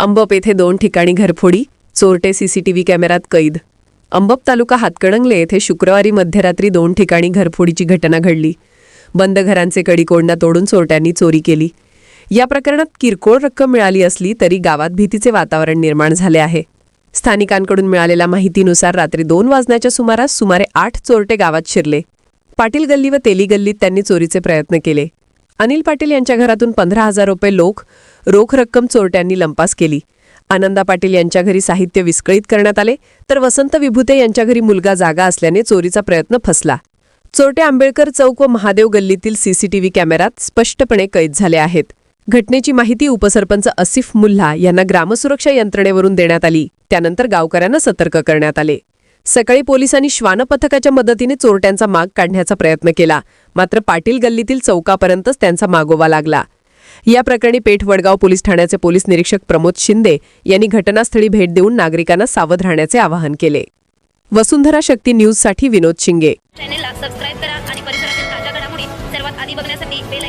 अंबप येथे दोन ठिकाणी घरफोडी चोरटे सीसीटीव्ही कॅमेऱ्यात कैद. अंबप तालुका हातकणंगले येथे शुक्रवारी मध्यरात्री दोन ठिकाणी घरफोडीची घटना घडली. बंद घरांचे कडीकोंडा तोडून चोरट्यांनी चोरी केली. या प्रकरणात किरकोळ रक्कम मिळाली असली तरी गावात भीतीचे वातावरण निर्माण झाले आहे. स्थानिकांकडून मिळालेल्या माहितीनुसार रात्री दोन वाजण्याच्या सुमारास सुमारे आठ चोरटे गावात शिरले. पाटील गल्ली व तेली गल्लीत त्यांनी चोरीचे प्रयत्न केले. अनिल पाटील यांच्या घरातून पंधरा हजार रुपये लोक रोख रक्कम चोरट्यांनी लंपास केली. आनंदा पाटील यांच्या घरी साहित्य विस्कळीत करण्यात आले तर वसंत विभूते यांच्या घरी मुलगा जागा असल्याने चोरीचा प्रयत्न फसला. चोरटे आंबेडकर चौक व महादेव गल्लीतील सीसीटीव्ही कॅमेऱ्यात स्पष्टपणे कैद झाले आहेत. घटनेची माहिती उपसरपंच असिफ मुल्हा यांना ग्रामसुरक्षा यंत्रणेवरून देण्यात आली. त्यानंतर गावकऱ्यांना सतर्क करण्यात आले. सकाळी पोलिसांनी श्वान पथकाच्या मदतीने चोरट्यांचा माग काढण्याचा प्रयत्न केला. मात्र पाटील गल्लीतील चौकापर्यंतच त्यांचा मागोवा लागला. या प्रकरणी पेठ वडगाव पोलीस ठाण्याचे पोलीस निरीक्षक प्रमोद शिंदे यांनी घटनास्थळी भेट देऊन नागरिकांना सावध राहण्याचे आवाहन केले. वसुंधरा शक्ती न्यूजसाठी विनोद शिंगे. चॅनेलला सबस्क्राईब करा आणि परिसरातील ताज्या घडामोडी सर्वात आधी बघण्यासाठी बेल